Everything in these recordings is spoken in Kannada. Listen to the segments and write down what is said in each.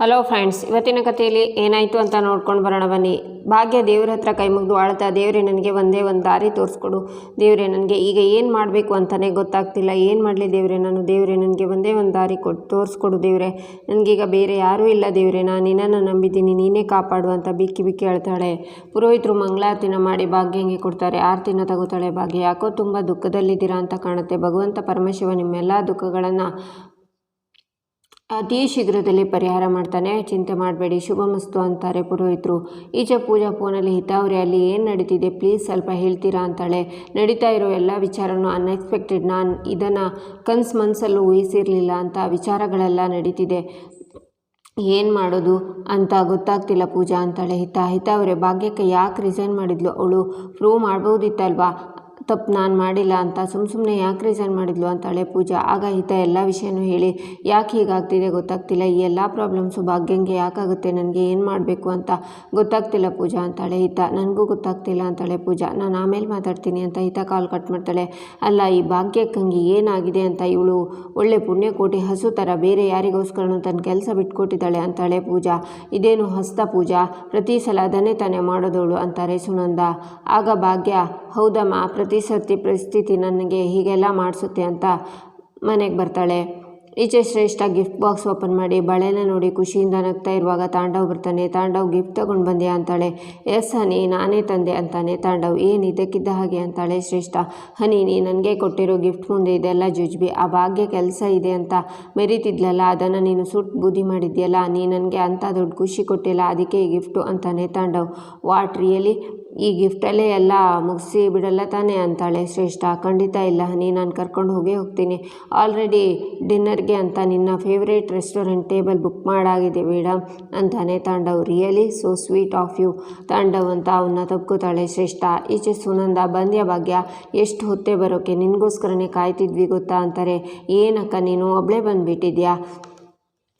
ಹಲೋ ಫ್ರೆಂಡ್ಸ್ ಇವತ್ತಿನ ಕಥೆಯಲ್ಲಿ ಏನಾಯಿತು ಅಂತ ನೋಡ್ಕೊಂಡು ಬರೋಣ ಬನ್ನಿ. ಭಾಗ್ಯ ದೇವ್ರ ಹತ್ರ ಕೈ ಮುಗಿದು ಆಳ್ತಾ, ದೇವರೇ ನನಗೆ ಒಂದೇ ಒಂದು ದಾರಿ ತೋರಿಸ್ಕೊಡು. ದೇವರೇ ನನಗೆ ಈಗ ಏನು ಮಾಡಬೇಕು ಅಂತಲೇ ಗೊತ್ತಾಗ್ತಿಲ್ಲ. ಏನು ಮಾಡಲಿ ದೇವರೇ ನಾನು? ದೇವರೇ ನನಗೆ ಒಂದೇ ಒಂದು ದಾರಿ ಕೊಟ್ಟು ತೋರಿಸ್ಕೊಡು ದೇವರೇ. ನನಗೀಗ ಬೇರೆ ಯಾರೂ ಇಲ್ಲ ದೇವರೇ. ನಾನು ನಿನ್ನನ್ನು ನಂಬಿದ್ದೀನಿ, ನೀನೇ ಕಾಪಾಡು ಅಂತ ಬಿಕ್ಕಿ ಬಿಕ್ಕಿ ಹೇಳ್ತಾಳೆ. ಪುರೋಹಿತರು ಮಂಗಳಾರತಿನ ಮಾಡಿ ಭಾಗ್ಯಂಗೆ ಕೊಡ್ತಾರೆ. ಆರತಿನ ತಗೋತಾಳೆ ಭಾಗ್ಯ. ಯಾಕೋ ತುಂಬ ದುಃಖದಲ್ಲಿದ್ದೀರಾ ಅಂತ ಕಾಣುತ್ತೆ. ಭಗವಂತ ಪರಮಶಿವ ನಿಮ್ಮೆಲ್ಲ ದುಃಖಗಳನ್ನು ಅತಿ ಶೀಘ್ರದಲ್ಲಿ ಪರಿಹಾರ ಮಾಡ್ತಾನೆ. ಚಿಂತೆ ಮಾಡಬೇಡಿ ಶುಭಮಸ್ತು ಅಂತಾರೆ ಪುರೋಹಿತರು. ಈಚೆ ಪೂಜಾ ಫೋನಲ್ಲಿ ಹಿತಾವ್ರೆ ಅಲ್ಲಿ ಏನು ನಡೀತಿದೆ? ಪ್ಲೀಸ್ ಸ್ವಲ್ಪ ಹೇಳ್ತೀರಾ ಅಂತಾಳೆ. ನಡೀತಾ ಇರೋ ಎಲ್ಲ ವಿಚಾರನೂ ಅನ್ಎಕ್ಸ್ಪೆಕ್ಟೆಡ್ ನಾನು ಇದನ್ನು ಕನ್ಸು ಮನಸ್ಸಲ್ಲೂ ಊಹಿಸಿರಲಿಲ್ಲ ಅಂತ ವಿಚಾರಗಳೆಲ್ಲ ನಡೀತಿದೆ. ಏನು ಮಾಡೋದು ಅಂತ ಗೊತ್ತಾಗ್ತಿಲ್ಲ ಪೂಜಾ ಅಂತಾಳೆ. ಹಿತ ಹಿತ ಅವರೇ ಭಾಗ್ಯಕ್ಕೆ ಯಾಕೆ ರಿಸೈನ್ ಮಾಡಿದ್ಲು ಅವಳು? ಪ್ರೂವ್ ಮಾಡ್ಬೋದಿತ್ತಲ್ವಾ? ತಪ್ಪು ನಾನು ಮಾಡಿಲ್ಲ ಅಂತ ಸುಮ್ಮ ಸುಮ್ಮನೆ ಯಾಕೆ ರಿಸೈನ್ ಮಾಡಿದ್ಲು ಅಂತಾಳೆ ಪೂಜಾ. ಆಗ ಹಿತ ಎಲ್ಲ ವಿಷಯನೂ ಹೇಳಿ, ಯಾಕೆ ಹೀಗಾಗ್ತಿದೆ ಗೊತ್ತಾಗ್ತಿಲ್ಲ. ಈ ಎಲ್ಲ ಪ್ರಾಬ್ಲಮ್ಸು ಭಾಗ್ಯಂಗೆ ಯಾಕಾಗುತ್ತೆ? ನನಗೆ ಏನು ಮಾಡಬೇಕು ಅಂತ ಗೊತ್ತಾಗ್ತಿಲ್ಲ ಪೂಜಾ ಅಂತಾಳೆ ಹಿತ. ನನಗೂ ಗೊತ್ತಾಗ್ತಿಲ್ಲ ಅಂತಾಳೆ ಪೂಜಾ. ನಾನು ಆಮೇಲೆ ಮಾತಾಡ್ತೀನಿ ಅಂತ ಹಿತ ಕಾಲ್ ಕಟ್ ಮಾಡ್ತಾಳೆ. ಅಲ್ಲ, ಈ ಭಾಗ್ಯಕ್ಕಂಗೆ ಏನಾಗಿದೆ ಅಂತ ಇವಳು ಒಳ್ಳೆ ಪುಣ್ಯಕೋಟಿ ಹಸು ಥರ ಬೇರೆ ಯಾರಿಗೋಸ್ಕರನೂ ತನ್ನ ಕೆಲಸ ಬಿಟ್ಕೊಟ್ಟಿದ್ದಾಳೆ ಅಂತಾಳೆ ಪೂಜಾ. ಇದೇನು ಹಸ್ತ ಪೂಜಾ? ಪ್ರತಿ ಸಲ ಅದನ್ನೇ ತಾನೇ ಮಾಡೋದವಳು ಅಂತಾರೆ ಸುನಂದ. ಆಗ ಭಾಗ್ಯ, ಹೌದಮ್ಮ, ಪ್ರತಿ ಸರ್ತಿ ಪರಿಸ್ಥಿತಿ ನನಗೆ ಹೀಗೆಲ್ಲ ಮಾಡಿಸುತ್ತೆ ಅಂತ ಮನೆಗೆ ಬರ್ತಾಳೆ. ಈಚೆ ಶ್ರೇಷ್ಠ ಗಿಫ್ಟ್ ಬಾಕ್ಸ್ ಓಪನ್ ಮಾಡಿ ಬಳೆನ ನೋಡಿ ಖುಷಿಯಿಂದ ನಗ್ತಾ ಇರುವಾಗ ತಾಂಡವ್ ಬರ್ತಾನೆ. ತಾಂಡವ್ ಗಿಫ್ಟ್ ತಗೊಂಡು ಬಂದೆ ಅಂತಾಳೆ. ಎಸ್ ಹನಿ, ನಾನೇ ತಂದೆ ಅಂತಾನೆ. ತಾಂಡವ್, ಏನು ಇದಕ್ಕಿದ್ದ ಹಾಗೆ ಅಂತಾಳೆ ಶ್ರೇಷ್ಠ. ಹನಿ, ನೀ ನನಗೆ ಕೊಟ್ಟಿರೋ ಗಿಫ್ಟ್ ಮುಂದೆ ಇದೆಲ್ಲ ಜುಜ್ಬಿ. ಆ ಭಾಗ್ಯ ಕೆಲಸ ಇದೆ ಅಂತ ಮೆರಿತಿದ್ಲಲ್ಲ, ಅದನ್ನು ನೀನು ಸುಟ್ಟು ಬೂದಿ ಮಾಡಿದ್ಯಲ್ಲ, ನೀ ನನಗೆ ಅಂಥ ದೊಡ್ಡ ಖುಷಿ ಕೊಟ್ಟಿಲ್ಲ, ಅದಕ್ಕೆ ಈ ಗಿಫ್ಟು ಅಂತಾನೆ ತಾಂಡವ್. What, really? ಈ ಗಿಫ್ಟಲ್ಲೇ ಎಲ್ಲ ಮುಗಿಸಿ ಬಿಡಲ್ಲ ತಾನೇ ಅಂತಾಳೆ ಶ್ರೇಷ್ಠ. ಖಂಡಿತ ಇಲ್ಲ ಹನಿ, ನಾನು ಕರ್ಕೊಂಡು ಹೋಗೇ ಹೋಗ್ತೀನಿ. ಆಲ್ರೆಡಿ ಡಿನ್ನರ್ಗೆ ಅಂತ ನಿನ್ನ ಫೇವ್ರೇಟ್ ರೆಸ್ಟೋರೆಂಟ್ ಟೇಬಲ್ ಬುಕ್ ಮಾಡಾಗಿದೆ ಮೇಡಮ್ ಅಂತಾನೆ Tandav. Really so sweet of you Tandav ಅಂತ ಅವನ್ನ ತಪ್ಕೋತಾಳೆ ಶ್ರೇಷ್ಠ. ಈಚೆ ಸುನಂದ, ಬಂದ್ಯ ಭಾಗ್ಯ, ಎಷ್ಟು ಹೊತ್ತೆ ಬರೋಕೆ? ನಿನಗೋಸ್ಕರನೇ ಕಾಯ್ತಿದ್ವಿ ಗೊತ್ತಾ? ಅಂತಾರೆ. ಏನಕ್ಕ ನೀನು? ಒಬ್ಬಳೇ ಬಂದುಬಿಟ್ಟಿದ್ಯಾ?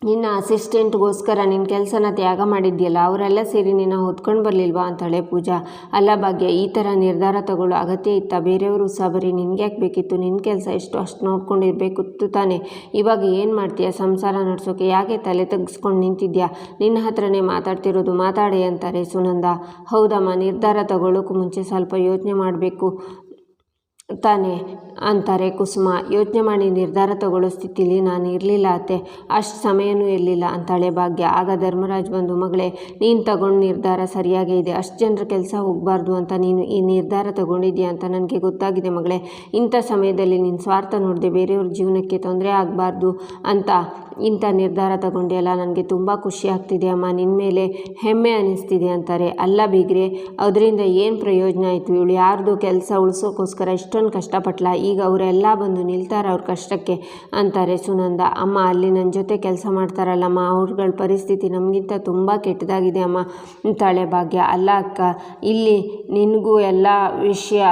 ನಿನ್ನ ಅಸಿಸ್ಟೆಂಟ್ಗೋಸ್ಕರ ನಿನ್ನ ಕೆಲಸನ ತ್ಯಾಗ ಮಾಡಿದ್ಯಲ್ಲ, ಅವರೆಲ್ಲ ಸೇರಿ ನಿನ್ನ ಹೊತ್ಕೊಂಡು ಬರಲಿಲ್ವಾ ಅಂತಾಳೆ ಪೂಜಾ. ಅಲ್ಲ ಭಾಗ್ಯ, ಈ ಥರ ನಿರ್ಧಾರ ತಗೊಳ್ಳೋ ಅಗತ್ಯ ಇತ್ತ? ಬೇರೆಯವರು ಸಹ ಬರೀ ನಿನ್ಗೆ ಯಾಕೆ ಬೇಕಿತ್ತು? ನಿನ್ನ ಕೆಲಸ ಎಷ್ಟು? ಅಷ್ಟು ನೋಡ್ಕೊಂಡಿರ್ಬೇಕು ತಾನೆ. ಇವಾಗ ಏನು ಮಾಡ್ತೀಯ? ಸಂಸಾರ ನಡೆಸೋಕೆ ಯಾಕೆ ತಲೆ ತೆಗೆಸ್ಕೊಂಡು ನಿಂತಿದ್ಯಾ? ನಿನ್ನ ಹತ್ರನೇ ಮಾತಾಡ್ತಿರೋದು ಮಾತಾಡಿ ಅಂತಾರೆ ಸುನಂದ. ಹೌದಮ್ಮ, ನಿರ್ಧಾರ ತಗೊಳ್ಳೋಕ್ಕೂ ಮುಂಚೆ ಸ್ವಲ್ಪ ಯೋಚನೆ ಮಾಡಬೇಕು. ತಾನೇ ಅಂತಾರೆ ಕುಸುಮ. ಯೋಚನೆ ಮಾಡಿ ನಿರ್ಧಾರ ತಗೊಳ್ಳೋ ಸ್ಥಿತಿಲಿ ನಾನು ಇರಲಿಲ್ಲ ಅತ್ತೆ. ಅಷ್ಟು ಸಮಯನೂ ಇರಲಿಲ್ಲ ಅಂತಾಳೆ ಭಾಗ್ಯ. ಆಗ ಧರ್ಮರಾಜ್ ಬಂದು, ಮಗಳೇ, ನೀನು ತಗೊಂಡು ನಿರ್ಧಾರ ಸರಿಯಾಗೇ ಇದೆ. ಅಷ್ಟು ಜನರ ಕೆಲಸ ಹೋಗಬಾರ್ದು ಅಂತ ನೀನು ಈ ನಿರ್ಧಾರ ತಗೊಂಡಿದ್ಯಾ ಅಂತ ನನಗೆ ಗೊತ್ತಾಗಿದೆ ಮಗಳೇ. ಇಂಥ ಸಮಯದಲ್ಲಿ ನಿನ್ನ ಸ್ವಾರ್ಥ ನೋಡಿದೆ ಬೇರೆಯವ್ರ ಜೀವನಕ್ಕೆ ತೊಂದರೆ ಆಗಬಾರ್ದು ಅಂತ ಇಂಥ ನಿರ್ಧಾರ ತಗೊಂಡೆಯಲ್ಲ, ನನಗೆ ತುಂಬ ಖುಷಿ ಆಗ್ತಿದೆ ಅಮ್ಮ. ನಿನ್ನ ಮೇಲೆ ಹೆಮ್ಮೆ ಅನ್ನಿಸ್ತಿದೆ ಅಂತಾರೆ. ಅಲ್ಲ ಬೀಗ್ರೆ, ಅದರಿಂದ ಏನು ಪ್ರಯೋಜನ ಆಯಿತು? ಇವಳು ಯಾರ್ದು ಕೆಲಸ ಉಳಿಸೋಕ್ಕೋಸ್ಕರ ಇಷ್ಟೊಂದು ಕಷ್ಟಪಟ್ಲ, ಈಗ ಅವರೆಲ್ಲ ಬಂದು ನಿಲ್ತಾರೆ ಅವ್ರ ಕಷ್ಟಕ್ಕೆ ಅಂತಾರೆ ಸುನಂದ. ಅಮ್ಮ, ಅಲ್ಲಿ ನನ್ನ ಜೊತೆ ಕೆಲಸ ಮಾಡ್ತಾರಲ್ಲಮ್ಮ ಅವ್ರಗಳ ಪರಿಸ್ಥಿತಿ ನಮಗಿಂತ ತುಂಬ ಕೆಟ್ಟದಾಗಿದೆ ಅಮ್ಮ ತಾಳೆ ಭಾಗ್ಯ. ಅಲ್ಲ ಅಕ್ಕ, ಇಲ್ಲಿ ನಿನಗೂ ಎಲ್ಲ ವಿಷಯ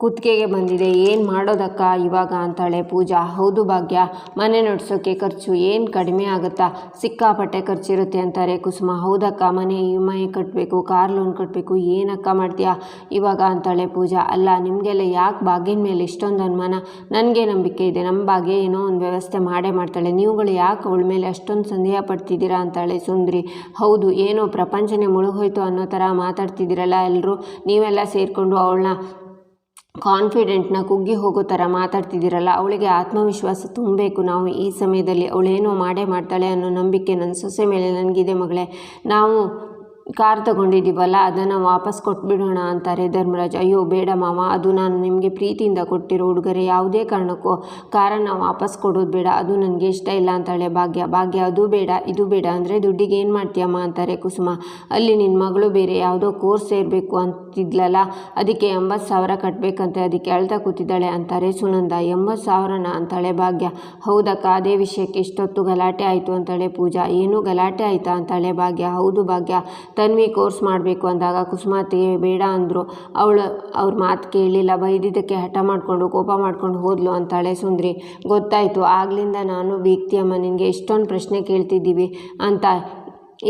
ಕುತ್ತಿಗೆಗೆ ಬಂದಿದೆ. ಏನು ಮಾಡೋದಕ್ಕ ಇವಾಗ ಅಂತಾಳೆ ಪೂಜಾ. ಹೌದು ಭಾಗ್ಯ, ಮನೆ ನಡೆಸೋಕ್ಕೆ ಖರ್ಚು ಏನು ಕಡಿಮೆ ಆಗುತ್ತಾ? ಸಿಕ್ಕಾಪಟ್ಟೆ ಖರ್ಚಿರುತ್ತೆ ಅಂತಾರೆ ಕುಸುಮ. ಹೌದಕ್ಕ, ಮನೆ ಇ ಎಂ ಐ ಕಟ್ಟಬೇಕು ಕಾರ್ ಲೋನ್ ಕಟ್ಟಬೇಕು ಏನಕ್ಕ ಮಾಡ್ತೀಯಾ? ಇವಾಗ ಅಂತಾಳೆ ಪೂಜಾ. ಅಲ್ಲ, ನಿಮಗೆಲ್ಲ ಯಾಕೆ ಭಾಗ್ಯನ ಮೇಲೆ ಇಷ್ಟೊಂದು ಅನುಮಾನ? ನನಗೆ ನಂಬಿಕೆ ಇದೆ. ನಮ್ಮ ಭಾಗ್ಯ ಏನೋ ಒಂದು ವ್ಯವಸ್ಥೆ ಮಾಡೇ ಮಾಡ್ತಾಳೆ. ನೀವುಗಳು ಯಾಕೆ ಅವಳ ಮೇಲೆ ಅಷ್ಟೊಂದು ಸಂದೇಹ ಪಡ್ತಿದ್ದೀರಾ ಅಂತಾಳೆ ಸುಂದ್ರಿ. ಹೌದು, ಏನೋ ಪ್ರಪಂಚನೇ ಮುಳುಗೋಯ್ತು ಅನ್ನೋ ಥರ ಮಾತಾಡ್ತಿದ್ದೀರಲ್ಲ ಎಲ್ಲರೂ ನೀವೆಲ್ಲ ಸೇರಿಕೊಂಡು ಅವಳನ್ನ ಕಾನ್ಫಿಡೆಂಟ್ನ ಕುಗ್ಗಿ ಹೋಗೋ ಥರ ಮಾತಾಡ್ತಿದ್ದೀರಲ್ಲ, ಅವಳಿಗೆ ಆತ್ಮವಿಶ್ವಾಸ ತುಂಬಬೇಕು. ನಾವು ಈ ಸಮಯದಲ್ಲಿ ಅವಳೇನೋ ಮಾಡೇ ಮಾಡ್ತಾಳೆ ಅನ್ನೋ ನಂಬಿಕೆ ನನ್ನ ಸೊಸೆ ಮೇಲೆ ನನಗಿದೆ ಮಗಳೇ. ನಾವು ಕಾರ್ ತಗೊಂಡಿದ್ದೀವಲ್ಲ, ಅದನ್ನು ವಾಪಸ್ ಕೊಟ್ಬಿಡೋಣ ಅಂತಾರೆ ಧರ್ಮರಾಜ್. ಅಯ್ಯೋ, ಬೇಡ ಮಾವ, ಅದು ನಾನು ನಿಮಗೆ ಪ್ರೀತಿಯಿಂದ ಕೊಟ್ಟಿರೋ ಉಡುಗೊರೆ. ಯಾವುದೇ ಕಾರಣಕ್ಕೂ ಕಾರನ್ನು ವಾಪಸ್ ಕೊಡೋದು ಬೇಡ. ಅದು ನನಗೆ ಇಷ್ಟ ಇಲ್ಲ ಅಂತಾಳೆ ಭಾಗ್ಯ. ಭಾಗ್ಯ, ಅದು ಬೇಡ, ಇದು ಬೇಡ ಅಂದರೆ ದುಡ್ಡಿಗೆ ಏನು ಮಾಡ್ತೀಯಮ್ಮ ಅಂತಾರೆ ಕುಸುಮ. ಅಲ್ಲಿ ನಿನ್ನ ಮಗಳು ಬೇರೆ ಯಾವುದೋ ಕೋರ್ಸ್ ಸೇರಬೇಕು ಅಂತಿದ್ಲಲ್ಲ, ಅದಕ್ಕೆ ಎಂಬತ್ತು ಸಾವಿರ ಕಟ್ಟಬೇಕಂತೆ ಅದಕ್ಕೆ ಅಳ್ತಾ ಕೂತಿದ್ದಾಳೆ ಅಂತಾರೆ ಸುನಂದ. ಎಂಬತ್ತು ಸಾವಿರನ ಅಂತಾಳೆ ಭಾಗ್ಯ. ಹೌದಕ್ಕ, ಅದೇ ವಿಷಯಕ್ಕೆ ಇಷ್ಟೊತ್ತು ಗಲಾಟೆ ಆಯಿತು ಅಂತಾಳೆ ಪೂಜಾ. ಏನು ಗಲಾಟೆ ಆಯಿತಾ ಅಂತಾಳೆ ಭಾಗ್ಯ. ಹೌದು ಭಾಗ್ಯ ತನ್ವಿ ಕೋರ್ಸ್ ಮಾಡಬೇಕು ಅಂದಾಗ ಕುಸುಮಾತಿಗೆ ಬೇಡ ಅಂದರು. ಅವಳು ಅವ್ರ ಮಾತು ಕೇಳಲಿಲ್ಲ ಬೈದಿದ್ದಕ್ಕೆ ಹಠ ಮಾಡಿಕೊಂಡು, ಕೋಪ ಮಾಡ್ಕೊಂಡು ಹೋದ್ಲು ಅಂತಾಳೆ ಸುಂದ್ರಿ. ಗೊತ್ತಾಯಿತು, ಆಗ್ಲಿಂದ ನಾನು ಬೀಗ್ತಿಯಮ್ಮ ನಿನಗೆ ಎಷ್ಟೊಂದು ಪ್ರಶ್ನೆ ಕೇಳ್ತಿದ್ದೀವಿ ಅಂತ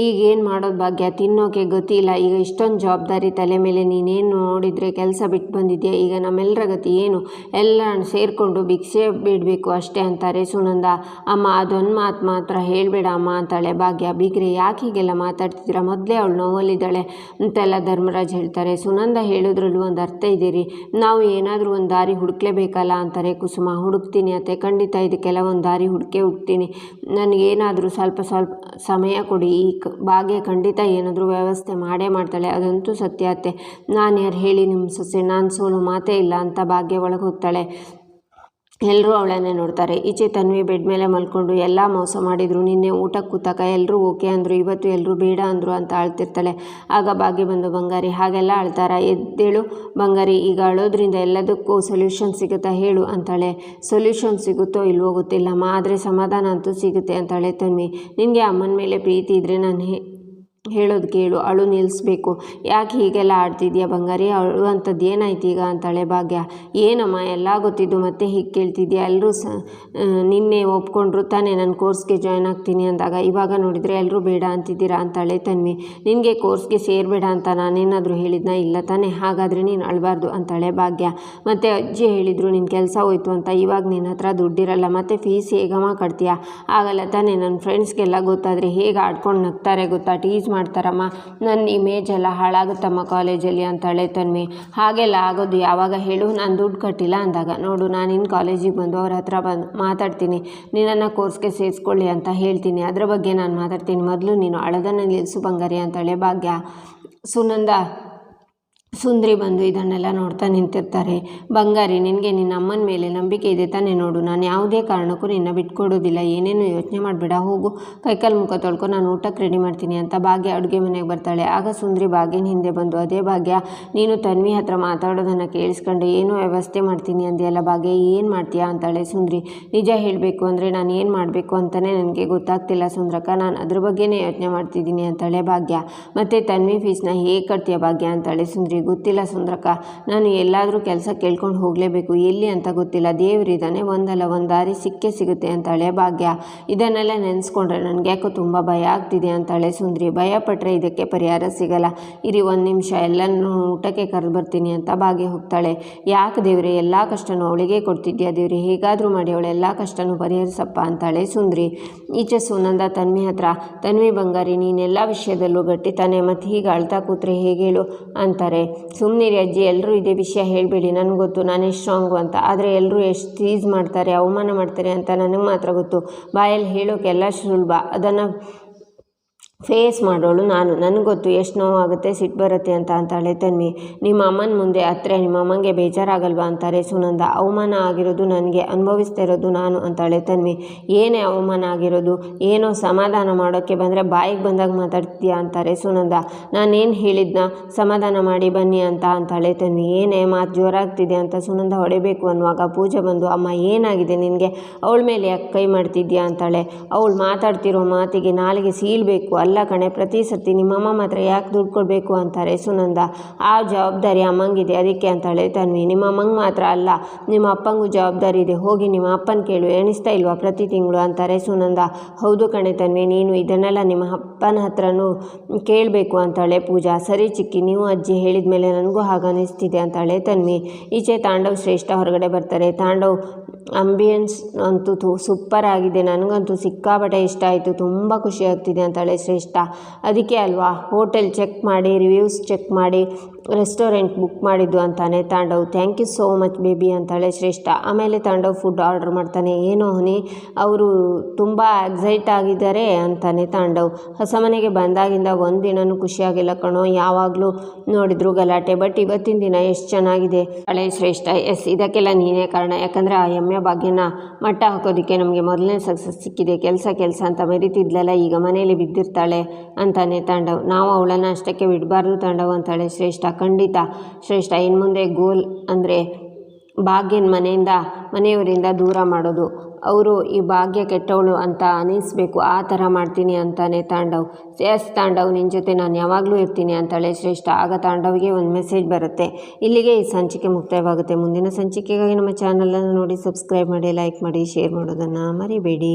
ಈಗ ಏನು ಮಾಡೋದು ಭಾಗ್ಯ? ತಿನ್ನೋಕೆ ಗೊತ್ತಿಲ್ಲ. ಈಗ ಇಷ್ಟೊಂದು ಜವಾಬ್ದಾರಿ ತಲೆ ಮೇಲೆ. ನೀನೇನು ನೋಡಿದರೆ ಕೆಲಸ ಬಿಟ್ಟು ಬಂದಿದ್ಯಾ? ಈಗ ನಮ್ಮೆಲ್ಲರ ಗತಿ ಏನು? ಎಲ್ಲ ಸೇರಿಕೊಂಡು ಭಿಕ್ಷೆ ಬಿಡಬೇಕು ಅಷ್ಟೇ ಅಂತಾರೆ ಸುನಂದ. ಅಮ್ಮ, ಅದೊಂದು ಮಾತು ಮಾತ್ರ ಹೇಳಬೇಡ ಅಮ್ಮ ಅಂತಾಳೆ ಭಾಗ್ಯ. ಬಿಗ್ರೆ, ಯಾಕೆ ಹೀಗೆಲ್ಲ ಮಾತಾಡ್ತಿದ್ದೀರಾ? ಮೊದಲೇ ಅವಳು ನೋವಲ್ಲಿದ್ದಾಳೆ ಅಂತೆಲ್ಲ ಧರ್ಮರಾಜ್ ಹೇಳ್ತಾರೆ. ಸುನಂದ ಹೇಳೋದ್ರಲ್ಲೂ ಒಂದು ಅರ್ಥ ಇದೆ ರೀ ನಾವು ಏನಾದರೂ ಒಂದು ದಾರಿ ಹುಡುಕ್ಲೇಬೇಕಲ್ಲ ಅಂತಾರೆ ಕುಸುಮ. ಹುಡುಕ್ತೀನಿ ಅತ್ತೆ. ಖಂಡಿತ ಇದಕ್ಕೆಲ್ಲ ಒಂದು ದಾರಿ ಹುಡುಕೇ ಹುಡ್ತೀನಿ. ನನಗೇನಾದರೂ ಸ್ವಲ್ಪ ಸ್ವಲ್ಪ ಸಮಯ ಕೊಡಿ. ಈ ಭಾಗ್ಯ ಖಂಡಿತ ಏನಾದರೂ ವ್ಯವಸ್ಥೆ ಮಾಡೇ ಮಾಡ್ತಾಳೆ. ಅದಂತೂ ಸತ್ಯ ಅತ್ತೆ. ನಾನು ಯಾರು ಹೇಳಿ ನಿಮ್ಮ ಸೊಸೆ? ನಾನು ಸೋಲು ಮಾತೇ ಇಲ್ಲ ಅಂತ ಭಾಗ್ಯ ಒಳಗೆ ಹೋಗ್ತಾಳೆ. ಎಲ್ಲರೂ ಅವಳನ್ನೇ ನೋಡ್ತಾರೆ. ಈಚೆ ತನ್ವಿ ಬೆಡ್ ಮೇಲೆ ಮಲ್ಕೊಂಡು ಎಲ್ಲ ಮೋಸ ಮಾಡಿದರು. ನಿನ್ನೆ ಊಟಕ್ಕೆ ಕೂತಾಕ ಎಲ್ಲರೂ ಓಕೆ ಅಂದರು. ಇವತ್ತು ಎಲ್ಲರೂ ಬೇಡ ಅಂದರು ಅಂತ ಅಳ್ತಿರ್ತಾಳೆ ಆಗ ಬಾಗಿ ಬಂದು, ಬಂಗಾರಿ, ಹಾಗೆಲ್ಲ ಅಳ್ತಾರ ಎದ್ದೇಳು ಬಂಗಾರಿ, ಈಗ ಅಳೋದ್ರಿಂದ ಎಲ್ಲದಕ್ಕೂ ಸೊಲ್ಯೂಷನ್ ಸಿಗುತ್ತಾ ಹೇಳು ಅಂತಾಳೆ. ಸೊಲ್ಯೂಷನ್ ಸಿಗುತ್ತೋ ಇಲ್ವೋ ಗೊತ್ತಿಲ್ಲಮ್ಮ ಆದರೆ ಸಮಾಧಾನ ಅಂತೂ ಸಿಗುತ್ತೆ ಅಂತಾಳೆ ತನ್ವಿ. ನಿನಗೆ ಅಮ್ಮನ ಮೇಲೆ ಪ್ರೀತಿ ಇದ್ದರೆ ನಾನು ಹೇಳೋದು ಕೇಳು, ಅಳು ನಿಲ್ಲಿಸ್ಬೇಕು ಯಾಕೆ ಹೀಗೆಲ್ಲ ಆಡ್ತಿದ್ಯಾ ಬಂಗಾರಿ? ಅಳು ಅಂಥದ್ದು ಏನಾಯ್ತು ಈಗ ಅಂತಾಳೆ ಭಾಗ್ಯ. ಏನಮ್ಮ, ಎಲ್ಲ ಗೊತ್ತಿದ್ದು ಮತ್ತೆ ಹೀಗೆ ಕೇಳ್ತಿದ್ಯಾ? ಎಲ್ಲರೂ ಸ ನಿನ್ನೆ ಒಪ್ಕೊಂಡ್ರು ತಾನೇ ನಾನು ಕೋರ್ಸ್ಗೆ ಜಾಯ್ನ್ ಆಗ್ತೀನಿ ಅಂದಾಗ. ಇವಾಗ ನೋಡಿದರೆ ಎಲ್ಲರೂ ಬೇಡ ಅಂತಿದ್ದೀರಾ ಅಂತಾಳೆ ತನ್ವಿ. ನಿನಗೆ ಕೋರ್ಸ್ಗೆ ಸೇರಬೇಡ ಅಂತ ನಾನೇನಾದರೂ ಹೇಳಿದ್ನ? ಇಲ್ಲ ತಾನೇ, ಹಾಗಾದರೆ ನೀನು ಅಳಬಾರ್ದು ಅಂತಾಳೆ ಭಾಗ್ಯ. ಮತ್ತು ಅಜ್ಜಿ ಹೇಳಿದರು ನಿನ್ನ ಕೆಲಸ ಹೋಯ್ತು ಅಂತ. ಇವಾಗ ನಿನ್ನ ಹತ್ರ ದುಡ್ಡಿರಲ್ಲ, ಮತ್ತು ಫೀಸ್ ಹೇಗಮ್ಮ ಕಟ್ತೀಯಾ? ಆಗಲ್ಲ ತಾನೇ ನನ್ನ ಫ್ರೆಂಡ್ಸ್ಗೆಲ್ಲ ಗೊತ್ತಾದರೆ ಹೇಗೆ ಆಡ್ಕೊಂಡು ನಗ್ತಾರೆ ಗೊತ್ತಾ? ಟೀಸ್ ಮಾಡ್ತಾರಮ್ಮ. ನನ್ನ ಇಮೇಜ್ ಎಲ್ಲ ಹಾಳಾಗುತ್ತಮ್ಮ ಕಾಲೇಜಲ್ಲಿ ಅಂತಾಳೆ ತನ್ಮಿ ಹಾಗೆಲ್ಲ ಆಗೋದು ಯಾವಾಗ ಹೇಳು, ನಾನು ದುಡ್ಡು ಕಟ್ಟಿಲ್ಲ ಅಂದಾಗ. ನೋಡು, ನಾನು ಇನ್ನು ಕಾಲೇಜಿಗೆ ಬಂದು ಅವ್ರ ಹತ್ರ ಬಂದು ಮಾತಾಡ್ತೀನಿ. ನಿನ್ನನ್ನು ಕೋರ್ಸ್ಗೆ ಸೇರಿಸ್ಕೊಳ್ಳಿ ಅಂತ ಹೇಳ್ತೀನಿ. ಅದ್ರ ಬಗ್ಗೆ ನಾನು ಮಾತಾಡ್ತೀನಿ. ಮೊದಲು ನೀನು ಅಳದನ್ನು ನಿಲ್ಲಿಸು ಬಂಗಾರಿ ಅಂತಾಳೆ ಭಾಗ್ಯ. ಸುನಂದ ಸುಂದ್ರಿ ಬಂದು ಇದನ್ನೆಲ್ಲ ನೋಡ್ತಾ ನಿಂತಿರ್ತಾರೆ. ಬಂಗಾರಿ, ನಿನಗೆ ನಿನ್ನ ಅಮ್ಮನ ಮೇಲೆ ನಂಬಿಕೆ ಇದೆ ತಾನೇ ನೋಡು. ನಾನು ಯಾವುದೇ ಕಾರಣಕ್ಕೂ ನಿನ್ನ ಬಿಟ್ಕೊಡೋದಿಲ್ಲ. ಏನೇನು ಯೋಚನೆ ಮಾಡಬೇಡ. ಹೋಗು. ಕೈಕಾಲು ಮುಖ ತೊಳ್ಕೊ. ನಾನು ಊಟಕ್ಕೆ ರೆಡಿ ಮಾಡ್ತೀನಿ ಅಂತ ಭಾಗ್ಯ ಅಡುಗೆ ಮನೆಗೆ ಬರ್ತಾಳೆ. ಆಗ ಸುಂದ್ರಿ ಭಾಗ್ಯನ ಹಿಂದೆ ಬಂದು, ಅದೇ ಭಾಗ್ಯ, ನೀನು ತನ್ವಿ ಹತ್ರ ಮಾತಾಡೋದನ್ನು ಕೇಳಿಸ್ಕೊಂಡು. ಏನು ವ್ಯವಸ್ಥೆ ಮಾಡ್ತೀನಿ ಅಂದೆಯಲ್ಲ ಭಾಗ್ಯ? ಏನು ಮಾಡ್ತೀಯಾ? ಅಂತಾಳೆ ಸುಂದ್ರಿ. ನಿಜ ಹೇಳಬೇಕು ಅಂದರೆ ನಾನು ಏನು ಮಾಡಬೇಕು ಅಂತಲೇ ನನಗೆ ಗೊತ್ತಾಗ್ತಿಲ್ಲ ಸುಂದ್ರಕ್ಕ. ನಾನು ಅದ್ರ ಬಗ್ಗೆನೇ ಯೋಚನೆ ಮಾಡ್ತಿದ್ದೀನಿ ಅಂತಾಳೆ ಭಾಗ್ಯ. ಮತ್ತು ತನ್ವಿ ಫೀಸ್ನ ಹೇಗೆ ಕಟ್ತೀಯ ಭಾಗ್ಯ? ಅಂತಾಳೆ ಸುಂದ್ರಿ. ಗೊತ್ತಿಲ್ಲ ಸುಂದ್ರಕ್ಕ. ನಾನು ಎಲ್ಲಾದರೂ ಕೆಲಸ ಕೇಳ್ಕೊಂಡು ಹೋಗಲೇಬೇಕು. ಎಲ್ಲಿ ಅಂತ ಗೊತ್ತಿಲ್ಲ. ದೇವರಿದ್ದಾನೆ ಒಂದಲ್ಲ ಒಂದು ದಾರಿ ಸಿಕ್ಕೇ ಸಿಗುತ್ತೆ ಅಂತಾಳೆ ಭಾಗ್ಯ. ಇದನ್ನೆಲ್ಲ ನೆನೆಸ್ಕೊಂಡ್ರೆ ನನಗೆ ಯಾಕೋ ತುಂಬ ಭಯ ಆಗ್ತಿದೆ ಅಂತಾಳೆ ಸುಂದ್ರಿ. ಭಯ ಪಟ್ಟರೆ ಇದಕ್ಕೆ ಪರಿಹಾರ ಸಿಗಲ್ಲ. ಇರಿ ಒಂದು ನಿಮಿಷ, ಎಲ್ಲನೂ ಊಟಕ್ಕೆ ಕರೆದು ಬರ್ತೀನಿ ಅಂತ ಭಾಗ್ಯ ಹೋಗ್ತಾಳೆ. ಯಾಕೆ ದೇವ್ರೆ, ಎಲ್ಲ ಕಷ್ಟನೂ ಅವಳಿಗೆ ಕೊಡ್ತಿದ್ಯಾ ದೇವ್ರಿ? ಹೇಗಾದರೂ ಮಾಡಿ ಅವಳು ಎಲ್ಲ ಕಷ್ಟನೂ ಪರಿಹರಿಸಪ್ಪ ಅಂತಾಳೆ ಸುಂದ್ರಿ. ಈಚೆ ಸುನಂದ ತನ್ವಿ ಹತ್ರ, ತನ್ವಿ ಬಂಗಾರಿ ನೀನೆಲ್ಲ ವಿಷಯದಲ್ಲೂ ಗಟ್ಟಿ ತಾನೆ ಮತ್ತು ಹೀಗೆ ಅಳ್ತಾ ಕೂತ್ರೆ ಹೇಗೆ ಹೇಳು? ಅಂತಾರೆ. ಸುಮ್ಮನಿರಿ ಅಜ್ಜಿ ಎಲ್ಲರೂ ಇದೇ ವಿಷಯ ಹೇಳಬೇಡಿ, ನನಗೆ ಗೊತ್ತು, ನಾನೇ ಸ್ಟ್ರಾಂಗು ಅಂತ. ಆದರೆ ಎಲ್ಲರೂ ಎಷ್ಟು ಟೀಸ್ ಮಾಡ್ತಾರೆ, ಅವಮಾನ ಮಾಡ್ತಾರೆ ಅಂತ ನನಗೆ ಮಾತ್ರ ಗೊತ್ತು. ಬಾಯಲ್ಲಿ ಹೇಳೋಕ್ಕೆಲ್ಲ ಸುಲಭ. ಅದನ್ನು ಫೇಸ್ ಮಾಡೋಳು ನಾನು. ನನಗೆ ಗೊತ್ತು ಎಷ್ಟು ನೋವಾಗುತ್ತೆ ಸಿಟ್ಟು ಬರುತ್ತೆ ಅಂತ ಅಂತಾಳೆ ತನ್ವಿ. ನಿಮ್ಮ ಅಮ್ಮನ ಮುಂದೆ ಹತ್ರ, ನಿಮ್ಮ ಅಮ್ಮಂಗೆ ಬೇಜಾರಾಗಲ್ವಾ ಅಂತಾರೆ ಸುನಂದ. ಅವಮಾನ ಆಗಿರೋದು ನನಗೆ, ಅನುಭವಿಸ್ತಾ ಇರೋದು ನಾನು ಅಂತಾಳೆ ತನ್ವಿ. ಏನೇ ಅವಮಾನ ಆಗಿರೋದು, ಏನೋ ಸಮಾಧಾನ ಮಾಡೋಕ್ಕೆ ಬಂದರೆ ಬಾಯಿಗೆ ಬಂದಾಗ ಮಾತಾಡ್ತೀಯಾ ಅಂತಾರೆ ಸುನಂದ. ನಾನೇನು ಹೇಳಿದ್ನ? ಸಮಾಧಾನ ಮಾಡಿ ಬನ್ನಿ ಅಂತ ಅಂತಾಳೆ ತನ್ವಿ. ಏನೇ ಮಾತು ಜೋರಾಗ್ತಿದೆ ಅಂತ ಸುನಂದ ಹೊಡಿಬೇಕು ಅನ್ನುವಾಗ ಪೂಜೆ ಬಂದು, ಅಮ್ಮ, ಏನಾಗಿದೆ ನಿನಗೆ? ಅವಳ ಮೇಲೆ ಯಾಕೆ ಕೈ ಮಾಡ್ತಿದ್ಯಾ? ಅಂತಾಳೆ. ಅವಳು ಮಾತಾಡ್ತಿರೋ ಮಾತಿಗೆ ನಾಲಿಗೆ ಸೀಲ್ಬೇಕು ಅಲ್ಲ ಕಣೆ, ಪ್ರತಿ ಸರ್ತಿ ನಿಮ್ಮಮ್ಮ ಮಾತ್ರ ಯಾಕೆ ದುಡ್ಡು ಕೊಡಬೇಕು ಅಂತಾರೆ? ಸುನಂದ, ಆ ಜವಾಬ್ದಾರಿ ಅಮ್ಮಂಗಿದೆ, ಅದಕ್ಕೆ ಅಂತಾಳೆ ತನ್ವಿ. ನಿಮ್ಮ ಅಮ್ಮಂಗೆ ಮಾತ್ರ ಅಲ್ಲ, ನಿಮ್ಮ ಅಪ್ಪಂಗೂ ಜವಾಬ್ದಾರಿ ಇದೆ. ಹೋಗಿ ನಿಮ್ಮ ಅಪ್ಪನ ಕೇಳು, ಎಣಿಸ್ತಾ ಇಲ್ವಾ ಪ್ರತಿ ತಿಂಗಳು ಅಂತಾರೆ ಸುನಂದ. ಹೌದು ಕಣೆ ತನ್ವಿ, ನೀನು ಇದನ್ನೆಲ್ಲ ನಿಮ್ಮ ಅಪ್ಪನ ಹತ್ರನೂ ಕೇಳಬೇಕು ಅಂತಾಳೆ ಪೂಜಾ. ಸರಿ ಚಿಕ್ಕಿ, ನೀವು ಅಜ್ಜಿ ಹೇಳಿದ ಮೇಲೆ ನನಗೂ ಹಾಗನಿಸ್ತಿದೆ ಅಂತಾಳೆ ತನ್ವಿ. ಈಚೆ ತಾಂಡವ್ ಶ್ರೇಷ್ಠ ಹೊರಗಡೆ ಬರ್ತಾರೆ. ತಾಂಡವ್ ಅಂಬಿಯನ್ಸ್ ಅಂತೂ ಸೂಪರ್ ಆಗಿದೆ. ನನಗಂತೂ ಸಿಕ್ಕಾಪಟ್ಟೆ ಇಷ್ಟ ಆಯಿತು. ತುಂಬ ಖುಷಿ ಆಗ್ತಿದೆ ಅಂತಾಳೆ ಶ್ರೇಷ್ಠ ಅದಕ್ಕೆ ಅಲ್ವಾ? ಹೋಟೆಲ್ ಚೆಕ್ ಮಾಡಿ, ರಿವ್ಯೂಸ್ ಚೆಕ್ ಮಾಡಿ, ರೆಸ್ಟೋರೆಂಟ್ ಬುಕ್ ಮಾಡಿದ್ದು ಅಂತಾನೆ Tandav. Thank you so much baby ಅಂತಾಳೆ ಶ್ರೇಷ್ಠ. ಆಮೇಲೆ ತಾಂಡವ್ ಫುಡ್ ಆರ್ಡರ್ ಮಾಡ್ತಾನೆ. ಏನೋ ಹನಿ, ಅವರು ತುಂಬ ಎಕ್ಸೈಟ್ ಆಗಿದ್ದಾರೆ ಅಂತಾನೆ ತಾಂಡವ್. ಹೊಸ ಮನೆಗೆ ಬಂದಾಗಿಂದ ಒಂದು ದಿನವೂ ಖುಷಿಯಾಗಿಲ್ಲ ಕಣೋ. ಯಾವಾಗಲೂ ನೋಡಿದ್ರು ಗಲಾಟೆ, ಬಟ್ ಇವತ್ತಿನ ದಿನ ಎಷ್ಟು ಚೆನ್ನಾಗಿದೆ. ಹಳೆ ಶ್ರೇಷ್ಠ, ಎಸ್, ಇದಕ್ಕೆಲ್ಲ ನೀನೇ ಕಾರಣ. ಯಾಕಂದರೆ ಆ ಎಮ್ಮೆ ಭಾಗ್ಯನ ಮಟ್ಟ ಹಾಕೋದಕ್ಕೆ ನಮಗೆ ಮೊದಲನೇ ಸಕ್ಸಸ್ ಸಿಕ್ಕಿದೆ. ಕೆಲಸ ಕೆಲಸ ಅಂತ ಮೆರಿತಿದ್ಲಲ್ಲ, ಈಗ ಮನೆಯಲ್ಲಿ ಬಿದ್ದಿರ್ತಾಳೆ. ಅಂತಾನೆ ತಾಂಡವ್. ನಾವು ಅವಳನ್ನು ಅಷ್ಟಕ್ಕೆ ಬಿಡಬಾರ್ದು ತಾಂಡವ್ ಅಂತಾಳೆ ಶ್ರೇಷ್ಠ. ಖಂಡಿತ ಶ್ರೇಷ್ಠ. ಇನ್ನು ಮುಂದೆ ಗೋಲ್ ಅಂದರೆ ಭಾಗ್ಯನ ಮನೆಯಿಂದ, ಮನೆಯವರಿಂದ ದೂರ ಮಾಡೋದು. ಅವರು ಈ ಭಾಗ್ಯ ಕೆಟ್ಟವಳು ಅಂತ ಅನಿಸ್ಬೇಕು. ಆ ಥರ ಮಾಡ್ತೀನಿ ಅಂತಾನೆ ತಾಂಡವ್. ಎಸ್ ತಾಂಡವ್ ನಿನ್ನ ಜೊತೆ ನಾನು ಯಾವಾಗಲೂ ಇರ್ತೀನಿ ಅಂತಾಳೆ ಶ್ರೇಷ್ಠ. ಆಗ ತಾಂಡವ್ಗೆ ಒಂದು ಮೆಸೇಜ್ ಬರುತ್ತೆ. ಇಲ್ಲಿಗೆ ಈ ಸಂಚಿಕೆ ಮುಕ್ತಾಯವಾಗುತ್ತೆ. ಮುಂದಿನ ಸಂಚಿಕೆಗಾಗಿ ನಮ್ಮ ಚಾನಲನ್ನು ನೋಡಿ ಸಬ್ಸ್ಕ್ರೈಬ್ ಮಾಡಿ ಲೈಕ್ ಮಾಡಿ ಶೇರ್ ಮಾಡೋದನ್ನು ಮರಿಬೇಡಿ.